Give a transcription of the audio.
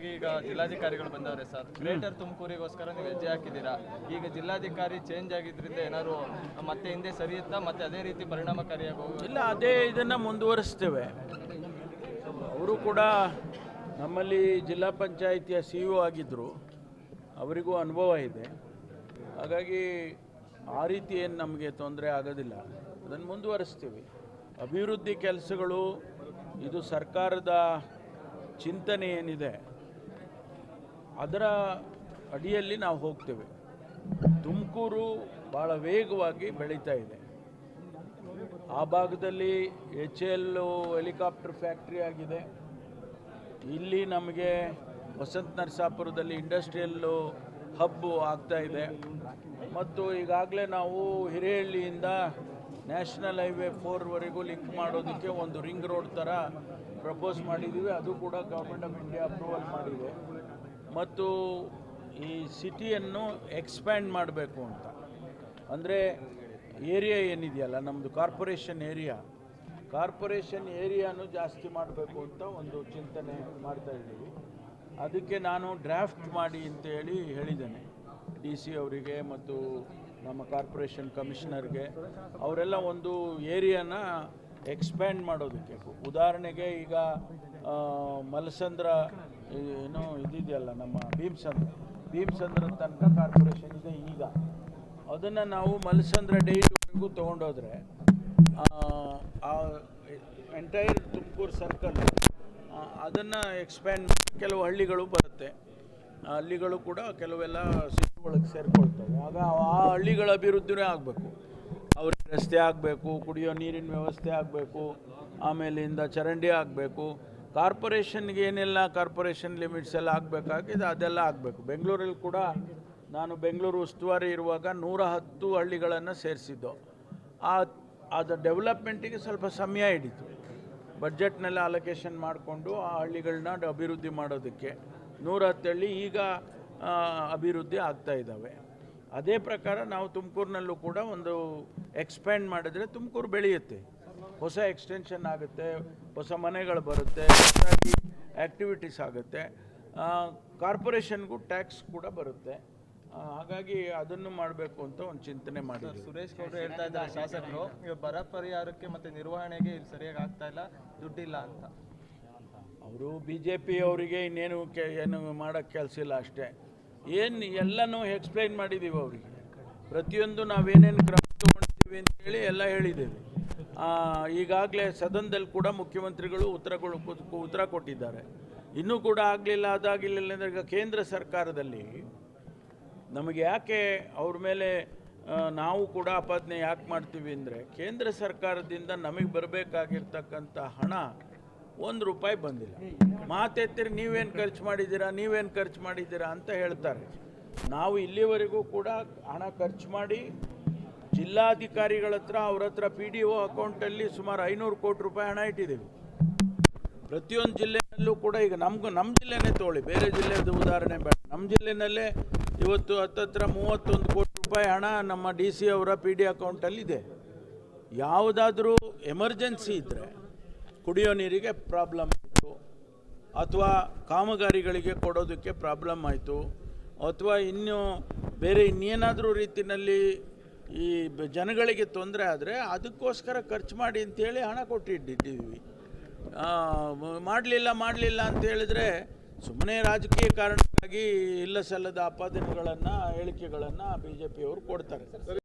ಈಗ ಜಿಲ್ಲಾಧಿಕಾರಿಗಳು ಬಂದವ್ರೆ ಸರ್. ಗ್ರೇಟರ್ ತುಮಕೂರಿಗೋಸ್ಕರ ನೀವು ಹೆಜ್ಜೆ ಹಾಕಿದ್ದೀರಾ? ಈಗ ಜಿಲ್ಲಾಧಿಕಾರಿ ಚೇಂಜ್ ಆಗಿದ್ರಿಂದ ಏನಾದ್ರು ಮತ್ತೆ ಹಿಂದೆ ಸರಿಯುತ್ತಾ? ಮತ್ತೆ ಅದೇ ರೀತಿ ಪರಿಣಾಮಕಾರಿಯಾಗಿ ಹೋಗುತ್ತೆ ಇಲ್ಲ, ಅದೇ ಇದನ್ನು ಮುಂದುವರಿಸ್ತೇವೆ. ಅವರು ಕೂಡ ನಮ್ಮಲ್ಲಿ ಜಿಲ್ಲಾ ಪಂಚಾಯಿತಿಯ ಸಿ ಇ ಆಗಿದ್ದರು ಅವರಿಗೂ ಅನುಭವ ಇದೆ. ಹಾಗಾಗಿ ಆ ರೀತಿ ಏನು ನಮಗೆ ತೊಂದರೆ ಆಗೋದಿಲ್ಲ. ಅದನ್ನು ಮುಂದುವರಿಸ್ತೀವಿ. ಅಭಿವೃದ್ಧಿ ಕೆಲಸಗಳು, ಇದು ಸರ್ಕಾರದ ಚಿಂತನೆ ಏನಿದೆ ಅದರ ಅಡಿಯಲ್ಲಿ ನಾವು ಹೋಗ್ತೇವೆ. ತುಮಕೂರು ಭಾಳ ವೇಗವಾಗಿ ಬೆಳೀತಾ ಇದೆ. ಆ ಭಾಗದಲ್ಲಿ ಎಚ್ ಎಲ್ ಹೆಲಿಕಾಪ್ಟರ್ ಫ್ಯಾಕ್ಟ್ರಿ ಆಗಿದೆ. ಇಲ್ಲಿ ನಮಗೆ ವಸಂತ ನರಸಾಪುರದಲ್ಲಿ ಇಂಡಸ್ಟ್ರಿಯಲ್ಲು ಹಬ್ಬು ಆಗ್ತಾ ಇದೆ. ಮತ್ತು ಈಗಾಗಲೇ ನಾವು ಹಿರೇಹಳ್ಳಿಯಿಂದ ನ್ಯಾಷನಲ್ ಹೈವೇ ಫೋರ್ವರೆಗೂ ಲಿಂಕ್ ಮಾಡೋದಕ್ಕೆ ಒಂದು ರಿಂಗ್ ರೋಡ್ ಥರ ಪ್ರಪೋಸ್ ಮಾಡಿದ್ದೀವಿ. ಅದು ಕೂಡ ಗೌರ್ಮೆಂಟ್ ಆಫ್ ಇಂಡಿಯಾ ಅಪ್ರೂವಲ್ ಮಾಡಿದೆ. ಮತ್ತು ಈ ಸಿಟಿಯನ್ನು ಎಕ್ಸ್ಪ್ಯಾಂಡ್ ಮಾಡಬೇಕು ಅಂತ. ಅಂದರೆ ಏರಿಯಾ ಏನಿದೆಯಲ್ಲ ನಮ್ಮದು ಕಾರ್ಪೊರೇಷನ್ ಏರಿಯಾ. ಕಾರ್ಪೊರೇಷನ್ ಏರಿಯಾನು ಜಾಸ್ತಿ ಮಾಡಬೇಕು ಅಂತ ಒಂದು ಚಿಂತನೆ ಮಾಡ್ತಾ ಇದ್ದೀವಿ. ಅದಕ್ಕೆ ನಾನು ಡ್ರಾಫ್ಟ್ ಮಾಡಿ ಅಂತ ಹೇಳಿ ಹೇಳಿದ್ದೇನೆ. ಡಿ ಸಿ ಅವರಿಗೆ ಮತ್ತು ನಮ್ಮ ಕಾರ್ಪೊರೇಷನ್ ಕಮಿಷನರ್ಗೆ. ಅವರೆಲ್ಲ ಒಂದು ಏರಿಯಾನ ಎಕ್ಸ್ಪ್ಯಾಂಡ್ ಮಾಡೋದಕ್ಕೆ. ಉದಾಹರಣೆಗೆ ಈಗ ಮಲಸಂದ್ರ ಏನು ಇದಿದೆಯಲ್ಲ ನಮ್ಮ ಭೀಮಸಂದ್ರ. ಭೀಮಸಂದ್ರ ತನಕ ಕಾರ್ಪೊರೇಷನ್ ಇದೆ ಈಗ. ಅದನ್ನು ನಾವು ಮಲಸಂದ್ರ ಡೈರಿವರೆಗೂ ತೊಗೊಂಡೋದ್ರೆ ಎಂಟೈರ್ ತುಮಕೂರು ಸರ್ಕಲ್ ಅದನ್ನು ಎಕ್ಸ್ಪ್ಯಾಂಡ್ ಕೆಲವು ಹಳ್ಳಿಗಳು ಬರುತ್ತೆ. ಆ, ಹಳ್ಳಿಗಳು ಕೂಡ ಕೆಲವೆಲ್ಲ ಸಿಟಿ ಒಳಗೆ ಸೇರ್ಕೊಳ್ತವೆ. ಆಗ ಆ ಹಳ್ಳಿಗಳ ಅಭಿವೃದ್ಧಿನೇ ಆಗಬೇಕು. ಅವ್ರಿಗೆ ರಸ್ತೆ ಆಗಬೇಕು, ಕುಡಿಯೋ ನೀರಿನ ವ್ಯವಸ್ಥೆ ಆಗಬೇಕು, ಆಮೇಲಿಂದ ಚರಂಡಿ ಆಗಬೇಕು. ಕಾರ್ಪೊರೇಷನ್ಗೆ ಏನೆಲ್ಲ ಕಾರ್ಪೊರೇಷನ್ ಲಿಮಿಟ್ಸ್ ಎಲ್ಲ ಆಗಬೇಕಾಗಿದೆ ಅದೆಲ್ಲ ಆಗಬೇಕು. ಬೆಂಗಳೂರಲ್ಲಿ ಕೂಡ ನಾನು ಬೆಂಗಳೂರು ಉಸ್ತುವಾರಿ ಇರುವಾಗ ನೂರ ಹತ್ತು ಹಳ್ಳಿಗಳನ್ನು ಸೇರಿಸಿದ್ದು. ಆ, ಅದು ಡೆವಲಪ್ಮೆಂಟಿಗೆ ಸ್ವಲ್ಪ ಸಮಯ ಹಿಡಿತು. ಬಜೆಟ್ನೆಲ್ಲ ಅಲೊಕೇಶನ್ ಮಾಡಿಕೊಂಡು ಆ ಹಳ್ಳಿಗಳನ್ನ ಅಭಿವೃದ್ಧಿ ಮಾಡೋದಕ್ಕೆ ನೂರ ಹತ್ತು ಹಳ್ಳಿ ಈಗ ಅಭಿವೃದ್ಧಿ ಆಗ್ತಾ ಇದ್ದಾವೆ. ಅದೇ ಪ್ರಕಾರ ನಾವು ತುಮಕೂರಿನಲ್ಲೂ ಕೂಡ ಒಂದು ಎಕ್ಸ್ಪ್ಯಾಂಡ್ ಮಾಡಿದರೆ ತುಮಕೂರು ಬೆಳೆಯುತ್ತೆ. ಹೊಸ ಎಕ್ಸ್ಟೆನ್ಷನ್ ಆಗುತ್ತೆ ಹೊಸ ಮನೆಗಳು ಬರುತ್ತೆ ಹೊಸದಾಗಿ ಆ್ಯಕ್ಟಿವಿಟೀಸ್ ಆಗುತ್ತೆ. ಕಾರ್ಪೊರೇಷನ್ಗೂ ಟ್ಯಾಕ್ಸ್ ಕೂಡ ಬರುತ್ತೆ. ಹಾಗಾಗಿ ಅದನ್ನು ಮಾಡಬೇಕು ಅಂತ ಒಂದು ಚಿಂತನೆ ಮಾಡಿದ್ರು ಸುರೇಶ್ ಗೌಡ್ರು ಹೇಳ್ತಾ ಇದ್ದಾರೆ ಶಾಸಕರು ಇವಾಗ ಬರ ಪರಿಹಾರಕ್ಕೆ ಮತ್ತು ನಿರ್ವಹಣೆಗೆ ಇಲ್ಲಿ ಸರಿಯಾಗಿ ಆಗ್ತಾ ಇಲ್ಲ ದುಡ್ಡಿಲ್ಲ ಅಂತ. ಅವರು ಬಿ ಜೆ ಪಿ ಅವರಿಗೆ ಇನ್ನೇನು ಕೆ ಏನು ಮಾಡೋಕ್ಕೆ ಕೆಲಸ ಇಲ್ಲ ಅಷ್ಟೇ. ಏನು ಎಲ್ಲನೂ ಎಕ್ಸ್ಪ್ಲೈನ್ ಮಾಡಿದ್ದೀವಿ ಅವರಿಗೆ. ಪ್ರತಿಯೊಂದು ನಾವೇನೇನು ಕ್ರಮ ತೊಗೊಂಡಿದ್ದೀವಿ ಅಂತೇಳಿ ಎಲ್ಲ ಹೇಳಿದ್ದೇವೆ. ಈಗಾಗಲೇ ಸದನದಲ್ಲಿ ಕೂಡ ಮುಖ್ಯಮಂತ್ರಿಗಳು ಉತ್ತರ ಉತ್ತರ ಕೊಟ್ಟಿದ್ದಾರೆ. ಇನ್ನೂ ಕೂಡ ಆಗಲಿಲ್ಲ, ಅದಾಗಲಿಲ್ಲ ಅಂದರೆ ಈಗ ಕೇಂದ್ರ ಸರ್ಕಾರದಲ್ಲಿ ನಮಗೆ ಯಾಕೆ ಅವ್ರ ಮೇಲೆ ನಾವು ಕೂಡ ಆಪಾದನೆ ಯಾಕೆ ಮಾಡ್ತೀವಿ ಅಂದರೆ ಕೇಂದ್ರ ಸರ್ಕಾರದಿಂದ ನಮಗೆ ಬರಬೇಕಾಗಿರ್ತಕ್ಕಂಥ ಹಣ ಒಂದು ರೂಪಾಯಿ ಬಂದಿಲ್ಲ. ಮಾತೆತ್ತಿರಿ, ನೀವೇನು ಖರ್ಚು ಮಾಡಿದ್ದೀರಾ, ನೀವೇನು ಖರ್ಚು ಮಾಡಿದ್ದೀರಾ ಅಂತ ಹೇಳ್ತಾರೆ. ನಾವು ಇಲ್ಲಿವರೆಗೂ ಕೂಡ ಹಣ ಖರ್ಚು ಮಾಡಿ ಜಿಲ್ಲಾಧಿಕಾರಿಗಳ ಹತ್ರ ಅವ್ರ ಹತ್ರ ಪಿ ಡಿ ಒ ಅಕೌಂಟಲ್ಲಿ ಸುಮಾರು ಐನೂರು ಕೋಟಿ ರೂಪಾಯಿ ಹಣ ಇಟ್ಟಿದ್ದೀವಿ. ಪ್ರತಿಯೊಂದು ಜಿಲ್ಲೆಯಲ್ಲೂ ಕೂಡ ಈಗ ನಮಗೂ ನಮ್ಮ ಜಿಲ್ಲೆನೇ ತಗೊಳ್ಳಿ, ಬೇರೆ ಜಿಲ್ಲೆದು ಉದಾಹರಣೆ ಬೇಡ. ನಮ್ಮ ಜಿಲ್ಲೆನಲ್ಲೇ ಇವತ್ತು ಹತ್ತತ್ರ ಮೂವತ್ತೊಂದು ಕೋಟಿ ರೂಪಾಯಿ ಹಣ ನಮ್ಮ ಡಿ ಸಿ ಅವರ ಪಿ ಡಿ ಅಕೌಂಟಲ್ಲಿದೆ ಯಾವುದಾದ್ರೂ ಎಮರ್ಜೆನ್ಸಿ ಇದ್ದರೆ ಕುಡಿಯೋ ನೀರಿಗೆ ಪ್ರಾಬ್ಲಮ್ ಆಯಿತು. ಅಥವಾ ಕಾಮಗಾರಿಗಳಿಗೆ ಕೊಡೋದಕ್ಕೆ ಪ್ರಾಬ್ಲಮ್ ಆಯಿತು. ಅಥವಾ ಇನ್ನೂ ಬೇರೆ ಇನ್ನೇನಾದರೂ ರೀತಿಯಲ್ಲಿ ಈ ಜನಗಳಿಗೆ ತೊಂದರೆ ಆದರೆ ಅದಕ್ಕೋಸ್ಕರ ಖರ್ಚು ಮಾಡಿ ಅಂತೇಳಿ ಹಣ ಕೊಟ್ಟಿಟ್ಟಿದ್ದೀವಿ ಮಾಡಲಿಲ್ಲ ಮಾಡಲಿಲ್ಲ ಅಂತ ಹೇಳಿದ್ರೆ ಸುಮ್ಮನೆ ರಾಜಕೀಯ ಕಾರಣಕ್ಕಾಗಿ ಇಲ್ಲ ಸಲ್ಲದ ಆಪಾದನೆಗಳನ್ನು, ಹೇಳಿಕೆಗಳನ್ನು ಬಿ ಜೆ ಪಿಯವರು ಕೊಡ್ತಾರೆ.